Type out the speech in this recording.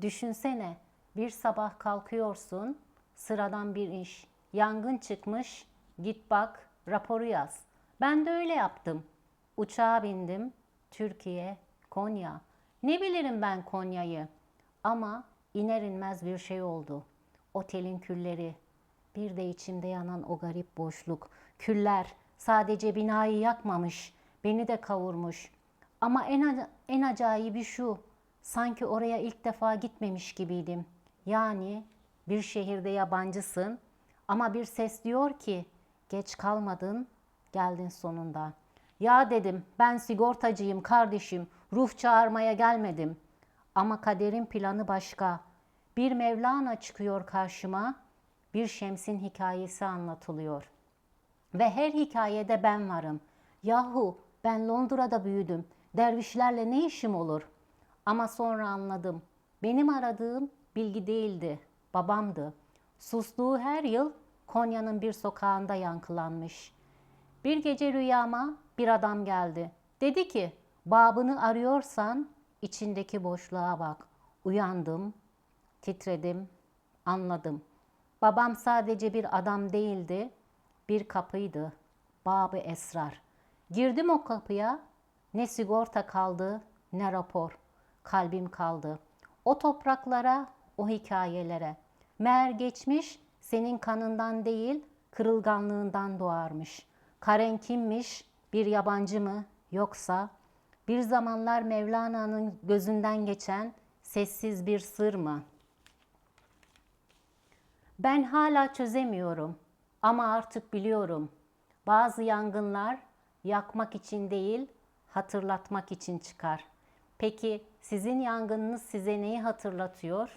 Düşünsene bir sabah kalkıyorsun sıradan bir iş. Yangın çıkmış git bak raporu yaz. Ben de öyle yaptım. Uçağa bindim Türkiye Konya. Ne bilirim ben Konya'yı ama iner inmez bir şey oldu. Otelin külleri bir de içimde yanan o garip boşluk. Küller sadece binayı yakmamış, beni de kavurmuş. Ama en, en acayibi şu, sanki oraya ilk defa gitmemiş gibiydim. Yani bir şehirde yabancısın ama bir ses diyor ki, geç kalmadın, geldin sonunda. Ya dedim, ben sigortacıyım kardeşim, ruh çağırmaya gelmedim. Ama kaderin planı başka. Bir Mevlana çıkıyor karşıma, bir Şems'in hikayesi anlatılıyor. Ve her hikayede ben varım. Yahu ben Londra'da büyüdüm. Dervişlerle ne işim olur? Ama sonra anladım. Benim aradığım bilgi değildi. Babamdı. Susluğu her yıl Konya'nın bir sokağında yankılanmış. Bir gece rüyama bir adam geldi. Dedi ki, babını arıyorsan içindeki boşluğa bak. Uyandım, titredim, anladım. Babam sadece bir adam değildi, bir kapıydı. Babı esrar. Girdim o kapıya, ne sigorta kaldı, ne rapor. Kalbim kaldı. O topraklara, o hikayelere. Meğer geçmiş senin kanından değil, kırılganlığından doğarmış. Karen kimmiş, bir yabancı mı, yoksa bir zamanlar Mevlana'nın gözünden geçen sessiz bir sır mı?'' Ben hala çözemiyorum ama artık biliyorum. Bazı yangınlar yakmak için değil, hatırlatmak için çıkar. Peki sizin yangınınız size neyi hatırlatıyor?